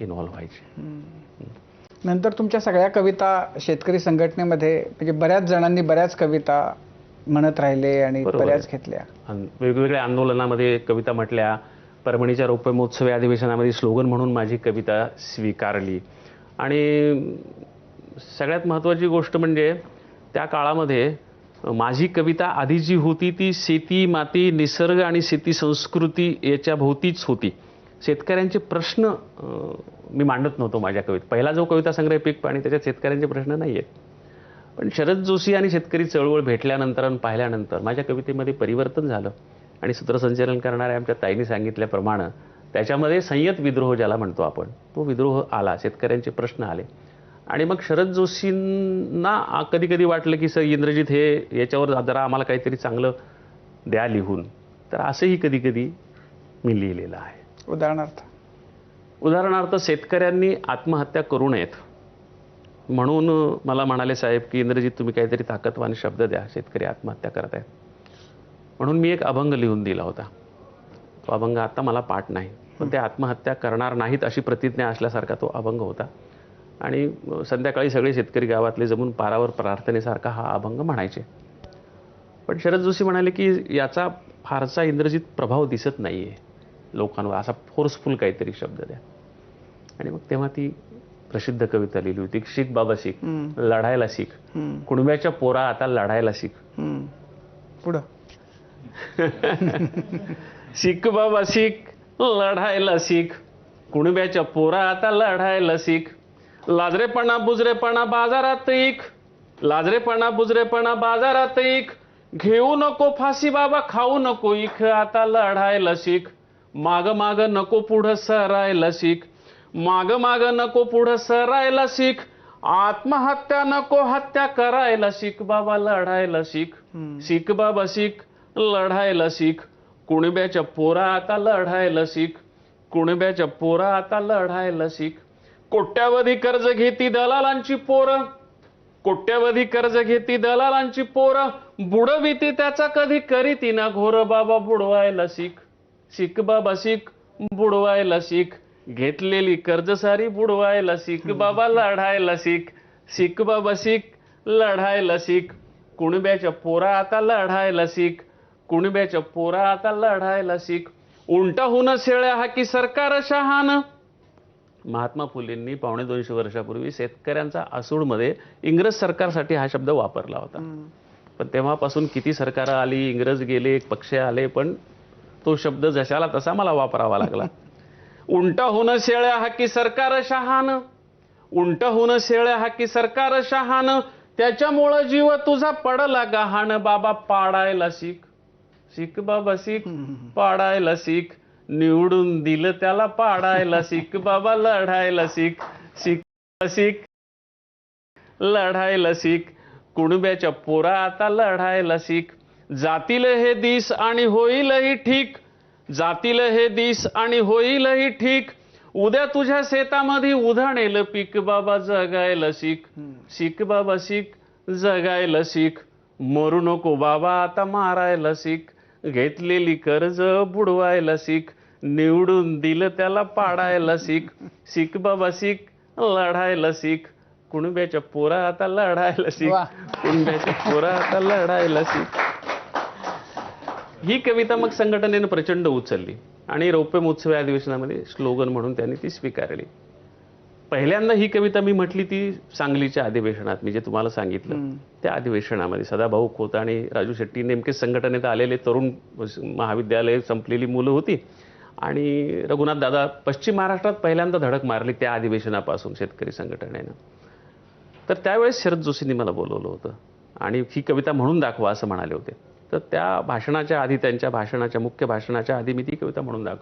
Involve व्हायचे. नंतर तुमच्या सगळ्या कविता शेतकरी संघटनेमध्ये म्हणजे बऱ्याच जणांनी बऱ्याच कविता म्हणत राहिले आणि बऱ्याच. घेतल्या. वेगवेगळ्या आंदोलनामध्ये कविता म्हटल्या. परभणीच्या रौप्य महोत्सवी अधिवेशनामध्ये स्लोगन म्हणून माझी कविता स्वीकारली. आणि सगळ्यात महत्त्वाची गोष्ट म्हणजे त्या काळामध्ये माझी कविता आधी जी होती ती शेती माती निसर्ग आणि शेती संस्कृती याच्या भोवतीच होती. शेतकऱ्यांचे प्रश्न मी मांडत नव्हतो माझ्या कवितेत पहिला जो कविता संग्रह पीक पाणी त्याच्यात शेतकऱ्यांचे प्रश्न नाही आहेत पण शरद जोशी आणि शेतकरी चळवळ भेटल्यानंतर आणि पाहिल्यानंतर माझ्या कवितेमध्ये परिवर्तन झालं. आणि सूत्रसंचलन करणाऱ्या आमच्या ताईंनी सांगितल्याप्रमाणे त्याच्यामध्ये संयत विद्रोह ज्याला म्हणतो आपण तो विद्रोह आला शेतकऱ्यांचे प्रश्न आले. आणि मग शरद जोशींना कधी कधी वाटलं की सर इंद्रजित हे याच्यावर जरा आम्हाला काहीतरी चांगलं द्या लिहून. तर असंही कधी कधी मी लिहिलेलं आहे. उदाहरणार्थ. उदाहरणार्थ शेतकऱ्यांनी आत्महत्या करू नयेत. म्हणून मला म्हणाले साहेब की इंद्रजीत तुम्ही काहीतरी ताकदवान शब्द द्या. शेतकरी आत्महत्या करत आहेत. म्हणून मी एक अभंग लिहून दिला होता. तो अभंग आता मला पाठ नाही. पण ते आत्महत्या करणार नाहीत अशी प्रतिज्ञा असल्यासारखा तो अभंग होता. आणि संध्याकाळी सगळे शेतकरी गावातले जमून पारावर प्रार्थनेसारखा हा अभंग म्हणायचे. पण शरद जोशी म्हणाले की याचा फारसा इंद्रजित प्रभाव दिसत नाही आहे लोकांवर असा फोर्सफुल काहीतरी शब्द द्या. आणि मग तेव्हा ती प्रसिद्ध कविता लिहिली होती. शिक बाबा शिक लढायला शिक कुणब्याच्या पोरा आता लढायला शिक हम्म. पुढं. शिक बाबा शिक लढायला शिक कुणब्याच्या पोरा आता लढायला शिक लाजरेपणा बुजरेपणा बाजारात इक लाजरेपणा बुजरेपणा बाजारात इक घेऊ नको फाशी बाबा खाऊ नको इक आता लढायला शिक माग माग नको पुढं सरायला शिक माग माग नको पुढं सरायला शिक आत्महत्या नको हत्या करायला शिक बाबा लढायला शिक. शिक बाबा शिक लढायला शिक कुणब्याच्या पोरा आता लढायला शिक कुणब्याच्या पोरा आता लढायला शिक कोट्यावधी कर्ज घेती दलालांची पोरं. कोट्यावधी कर्ज घेती दलालांची पोरं. बुडविती त्याचा कधी करीती ना घोर बाबा बुडवायला शिक शिक बाबा शिक. बुडवायला शिक. घेतलेली कर्ज सारी बुडवायला शिक. बाबा लढायला शिक. शिक बाबा शिक. लढायला शिक. कुणब्याच्या पोरा आता लढायला शिक. कुणब्याच्या पोरा आता लढायला शिक. उलटाहून शेळ्या हा की सरकार शहान महात्मा फुलेंनी पावणे दोनशे वर्षापूर्वी शेतकऱ्यांचा आसूडमध्ये इंग्रज सरकारसाठी हा शब्द वापरला होता. पण तेव्हापासून किती सरकार आली इंग्रज गेले पक्ष आले पण तो शब्द जशाला तसा मला वापरावा लागला. उलटा होणं शेळ्या हाकी सरकार शहान? उंट होणं शेळ्या हाकी सरकार शहान? त्याच्यामुळं जीव तुझा पडला गहाण. बाबा पाडायला शिक. शिक बाबा शिक. पाडायला शिक. निवडून दिलं त्याला पाडायला शिक. बाबा लढायला शिक. शिक शिक. लढायला शिक. कुणब्याच्या पोरा आता लढायला शिक. जातील हे दिस आणि होईलही ठीक. जातील हे दिस आणि होईलही ठीक. उद्या तुझ्या शेतामध्ये उधाणेल पीक बाबा जगायला शिक शिक बाबा शिक जगायला शिक मरू नको बाबा आता मारायला शिक घेतलेली कर्ज बुडवायला शिक निवडून दिलं त्याला पाडायला शिक शिक बाबा शिक लढायला शिक कुणब्याच्या पोरा आता लढायला शिक. कुणब्याच्या पोरा आता लढायला शिक ही कविता मग संघटनेनं प्रचंड उचलली आणि रौप्य महोत्सव या अधिवेशनामध्ये स्लोगन म्हणून त्यांनी ती स्वीकारली. पहिल्यांदा ही कविता मी म्हटली ती सांगलीच्या अधिवेशनात मी जे तुम्हाला सांगितलं. त्या अधिवेशनामध्ये सदाभाऊ खोत आणि राजू शेट्टी नेमके संघटनेत आलेले तरुण महाविद्यालय संपलेली मुलं होती. आणि रघुनाथ दादा पश्चिम महाराष्ट्रात पहिल्यांदा धडक मारली त्या अधिवेशनापासून शेतकरी संघटनेनं. तर त्यावेळेस शरद जोशींनी मला बोलवलं होतं. आणि ही कविता म्हणून दाखवा असं म्हणाले होते. तर त्या भाषणाच्या आधी त्यांच्या भाषणाच्या मुख्य भाषणाच्या आधी मी ती कविता म्हणून दाखव